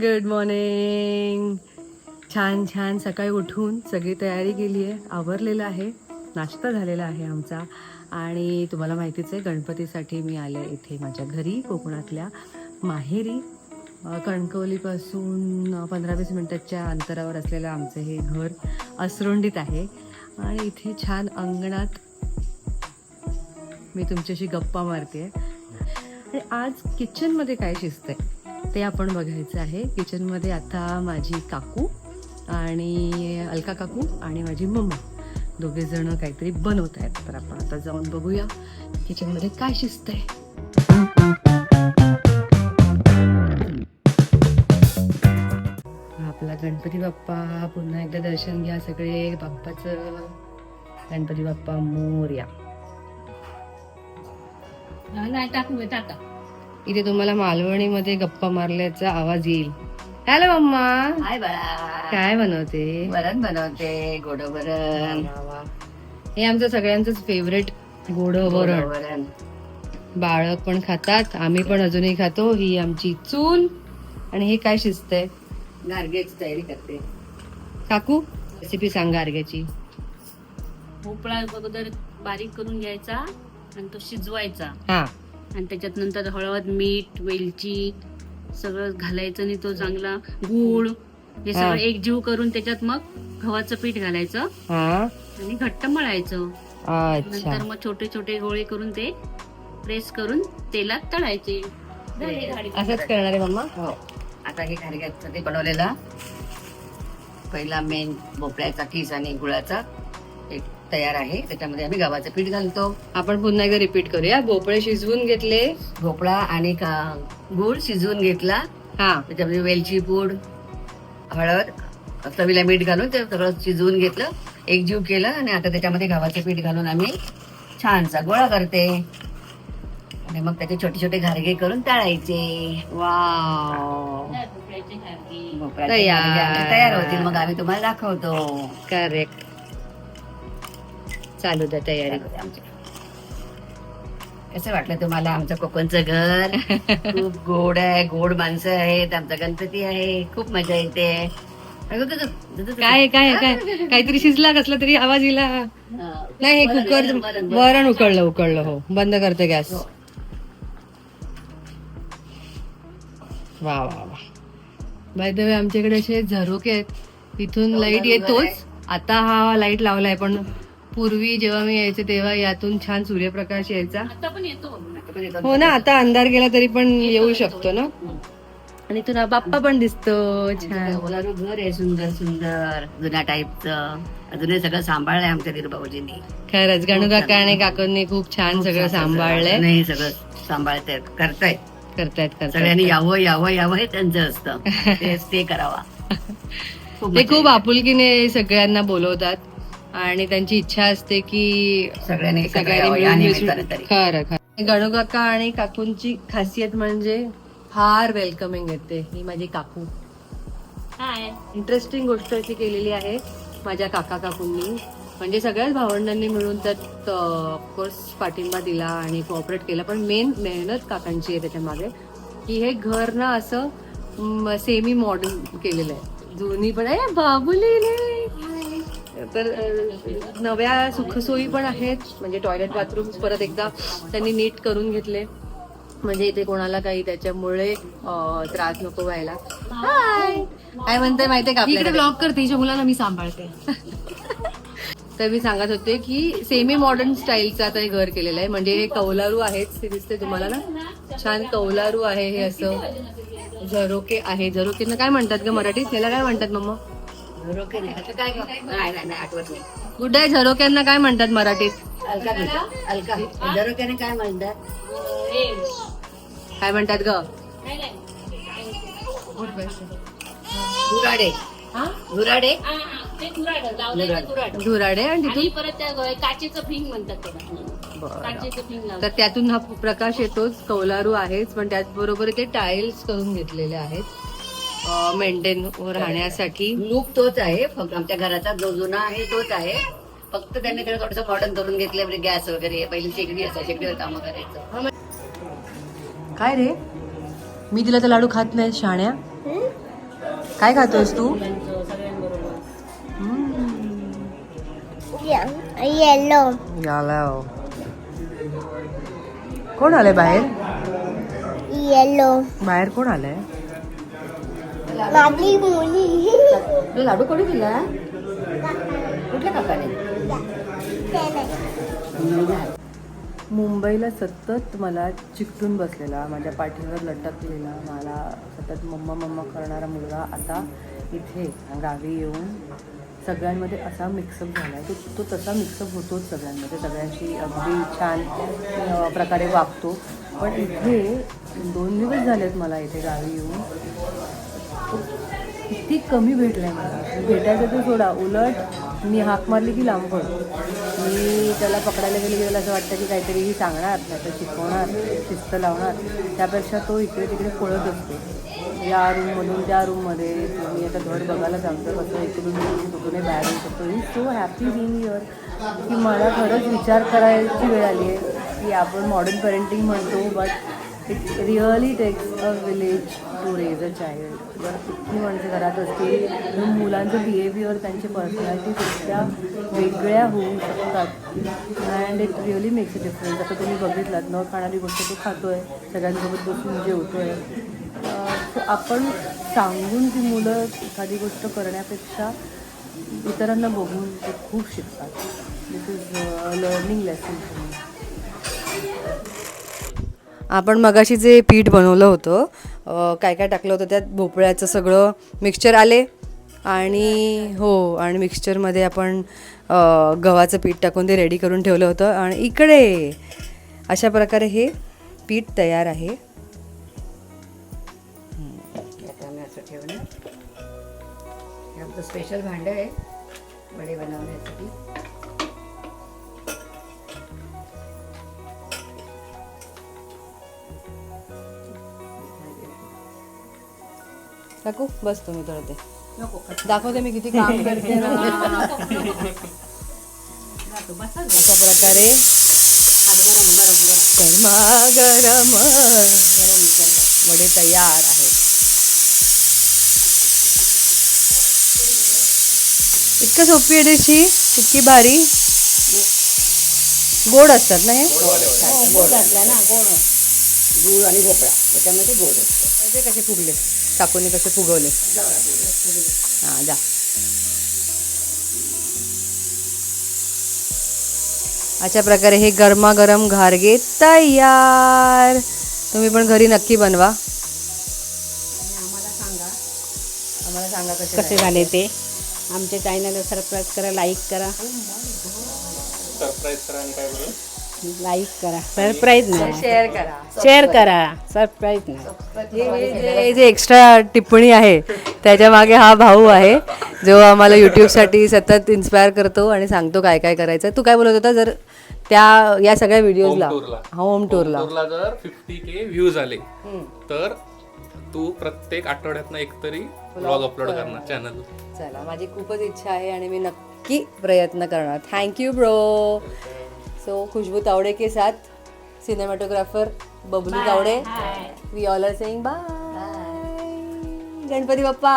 Good morning छान छान. सकाळी उठून सगळी तयारी केली आहे. आवरलेलं आहे. नाश्ता झालेला आहे आमचा. आणि तुम्हाला माहितीच आहे गणपतीसाठी मी आले इथे माझ्या घरी कोकणातल्या माहेरी. कणकवलीपासून पंधरा वीस मिनटाच्या अंतरावर असलेलं आमचं हे घर असरुंडीत आहे. आणि इथे छान अंगणात मी तुमच्याशी गप्पा मारते आणि आज किचनमध्ये काय शिजतं आहे ते आपण बघायचं आहे. किचनमध्ये आता माझी काकू आणि अलका काकू आणि माझी मम्मा. दोघेजण काहीतरी बनवत आहेत. तर आपण आता जाऊन बघूया किचनमध्ये काय शिस्त आहे आपला गणपती बाप्पा पुन्हा एकदा दर्शन घ्या सगळे. बाप्पाचं गणपती बाप्पा मोर्या. नाही टाकू टाका. इथे तुम्हाला मालवणीमध्ये गप्पा मारल्याचा आवाज येईल. हॅलो मम्मा हाय बाळा. काय बनवते? वरण बनवते गोड वरण. हे आमचं सगळ्यांचंच फेवरेट गोड वरण. वरण. बाळक पण खातात आम्ही पण अजूनही खातो. ही आमची चूल. आणि हे काय शिस्त आहे गारग्याची तयारी करते. काकू रेसिपी सांगा अर्ग्याची भोपळा अगोदर बारीक करून घ्यायचा आणि तो शिजवायचा. हा. आणि त्याच्यात नंतर हळद मीठ वेलची सगळं घालायचं आणि तो चांगला गूळ हे. सगळं एकजीव करून त्याच्यात मग गव्हाचं पीठ घालायचं आणि घट्ट मळायचं. नंतर मग छोटे छोटे गोळे करून ते प्रेस करून तेलात तळायचे. असंच करणार आहे मम्मा? हो. आता हे गारग्याचं ते बनवलेला. पहिला मेन भोपळ्याचा किस आणि गुळाचा एक तयार आहे. त्याच्यामध्ये आम्ही गव्हाचं पीठ घालतो. आपण पुन्हा एकदा रिपीट करूया. भोपळे शिजवून घेतले. भोपळा आणि का- गूळ शिजवून घेतला. हा. त्याच्यामध्ये वेलची पूड हळद चवीला मीठ घालून ते सगळं शिजवून घेतलं. एकजीव केलं आणि आता त्याच्यामध्ये गव्हाचं पीठ घालून आम्ही छानसा गोळा करते. आणि मग त्याचे छोटे छोटे घारगे करून तळायचे. वाव. तयार होतील. मग आम्ही तुम्हाला दाखवतो. करेक्ट चालू द्या तयारी कसं वाटलं तुम्हाला आमचं कोकणचं घर? खूप गोड आहे गोड माणसं आहेत आमचा गणपती आहे खूप मजा येते. अगं, तुझं- तुझं- तुझं- काय काय काय? काहीतरी शिजला कसला तरी आवाज येला हा. नाही हे कुकर वरण, वरण. वरण उकळलं उकळलं हो. बंद करते गॅस. हो. वा वा वा. बाय द वे आमच्याकडे असे झरोके आहेत. इथून हो, लाइट येतोच. आता हा लाइट लावलाय पण पूर्वी जेव्हा मी यायचे तेव्हा यातून छान सूर्यप्रकाश यायचा. हो ना आता अंधार गेला तरी पण येऊ शकतो ना? आणि तुला बाप्पा पण दिसतो छान. ओलारू घर आहे सुंदर सुंदर जुन्या टाईपचं अजूनही सगळं सांभाळलंय आमच्या धीरूबाबूजींनी खरंच गणू काका आणि काकांनी खूप छान सगळं सांभाळलंय. नाही सगळं सांभाळतायत करतायत. करतायत सगळ्यांनी यावं यावं यावं हे त्यांचं असतं. ते करावा. ते खूप आपुलकीने सगळ्यांना बोलवतात. आणि त्यांची इच्छा असते की सगळ्यांनी खरं खरं. गणू काका आणि काकूंची खासियत म्हणजे फार वेलकमिंग येते. ही माझी काकू. इंटरेस्टिंग गोष्ट अशी केलेली आहे माझ्या काका काकूंनी. म्हणजे सगळ्याच भावंडांनी मिळून त्यात ऑफकोर्स पाठिंबा दिला आणि कोऑपरेट केला. पण मेन मेहनत काकांची आहे त्याच्यामागे की हे घर ना असं सेमी मॉडर्न केलेलं आहे. जुनी पण आहे. बाबुली तर नव्या सुखसोयी पण आहेत. म्हणजे टॉयलेट बाथरूम परत एकदा त्यांनी नीट करून घेतले. म्हणजे इथे कोणाला काही त्याच्यामुळे त्रास नको व्हायला. हाय काय म्हणते माहितीये का आपल्याकडे ब्लॉग करते हिच्या मुलांना मी सांभाळते. तर मी सांगत होते की सेमी मॉडर्न स्टाईलचं आता हे घर केलेलं आहे. म्हणजे हे कौलारू आहेत. ते दिसते तुम्हाला ना? छान कौलारू आहे हे असं. झरोके आहे. झरोकेनं काय म्हणतात ग मराठीत? त्याला काय म्हणतात मम्मा? झरोके नाही. आता काय नाही नाही नाही आठवत नाही. गुड आहे झरोक्यांना काय म्हणतात मराठीत? अलका. अलका. झरोक्याने काय म्हणतात? काय म्हणतात ग? गुराडे गुराडे धुराडे आणि आणि तिथून? परत त्या काचेचं फिंग म्हणतात त्याला. काचेचं फिंग तर लावतात त्यातून हा प्रकाश येतोच कौलारू आहेच पण त्याचबरोबर ते टाईल्स करून घेतलेले आहेत. मेंटेन राहण्यासाठी. लुक तोच आहे. फक्त आमच्या घराचा जो जुना आहे तोच आहे. फक्त त्यांनी त्याला थोडस मॉडर्न करून घेतलं म्हणजे गॅस वगैरे पहिली शेगडी असायची शेगडीवर कामं करायचं. काय रे? मी दिला तर लाडू खात नाही शाण्या. काय खातोयस तू? येलो. आला कोण आलंय बाहेर? येलो बाहेर कोण आलंय? माझी मुली तुला लाडू कोणी दिला? कुठल्या काकाने? मुंबईला सतत मला चिकटून बसलेला माझ्या पाठीवर लटकलेला मला सतत मम्मा मम्मा करणारा मुलगा आता इथे गावी येऊन सगळ्यांमध्ये असा मिक्सअप झाला आहे तो तो तसा मिक्सअप होतोच सगळ्यांमध्ये. सगळ्यांशी अगदी छान प्रकारे वागतो. पण इथे दोन दिवस झालेत मला इथे गावी येऊन. किती कमी भेटलाय मला. भेटायचं ते सोडा उलट मी हाक मारली की लांब पडतो मी त्याला पकडायला गेले की त्याला असं वाटतं की काहीतरी ही सांगणार नाही तर शिकवणार शिस्त लावणार. त्यापेक्षा तो इकडे तिकडे पळत असतो. या रूममधून त्या रूममध्ये मी आता घर बघायला सांगतो कसं इकडून कुठून बाहेर येऊ शकतो. ही सो हॅपी बिंग युअर की मला खरंच विचार करायची वेळ आली आहे. की आपण मॉडर्न पेरेंटिंग म्हणतो but it really takes a village to raise a child जर इतकी माणसं घरात असतील तर मुलांचं बिहेवियर त्यांची पर्सनॅलिटी सुद्धा वेगळ्या होऊ शकतात. And it really makes a difference आता तुम्ही बघितलात न खाणारी गोष्ट तो आहे सगळ्यांसोबत बसून आहे सो आपण सांगून ती मुलं एखादी गोष्ट करण्यापेक्षा इतरांना बघून ते खूप शिकतात. दिस इज लर्निंग लेसन आपण मगाशी जे पीठ बनवलं होतं काय काय टाकलं होतं त्यात? भोपळ्याचं सगळं मिक्सचर आले. आणि हो आणि मिक्सचरमध्ये आपण गव्हाचं पीठ टाकून ते रेडी करून ठेवलं होतं. आणि इकडे अशा प्रकारे हे पीठ तयार आहे. स्पेशल भांडं आहे. वडे बनवण्यासाठी. टाकू बस तुम्ही तळते. दाखवते मी किती काम करते. अशा प्रकारे गरमा गरम वडे तयार आहेत. इतकं सोपी आहे डिशी इतकी भारी. गोड असतात ना हे? गोड घातला ना गोड. गूळ आणि भोपळा त्याच्यामध्ये गोड असतं. ते कसे फुगले? काकूने कसे फुगवले? हां जा. अशा प्रकारे हे गरमागरम घारगे तयार. तुम्ही पण घरी नक्की बनवा. आम्हाला सांगा. कसे कसे झाले ते? आमच्या चॅनलला सबस्क्राईब करा लाईक करा. लाईक करा. सरप्राईज नाही. शेअर करा. शेअर करा. सरप्राईज नाही. हे जे एक्स्ट्रा टिप्पणी आहे त्याच्यामागे हा भाऊ आहे जो आम्हाला यूट्यूबसाठी सतत इन्स्पायर करतो आणि सांगतो काय काय करायचं तू काय बोलत होता? जर त्या या सगळ्या व्हिडिओजला. होम टूरला टूरला जर फिफ्टी के व्ह्यूज आले तर तू प्रत्येक आठवड्यातनं एक तरी ब्लॉग अपलोड करणार. चॅनल चला माझी खूपच इच्छा आहे आणि मी नक्की प्रयत्न करणार. Thank you bro so Khushbu Tawde के साथ cinematographer Bablu Tawde. We all are saying bye Ganpati Bappa.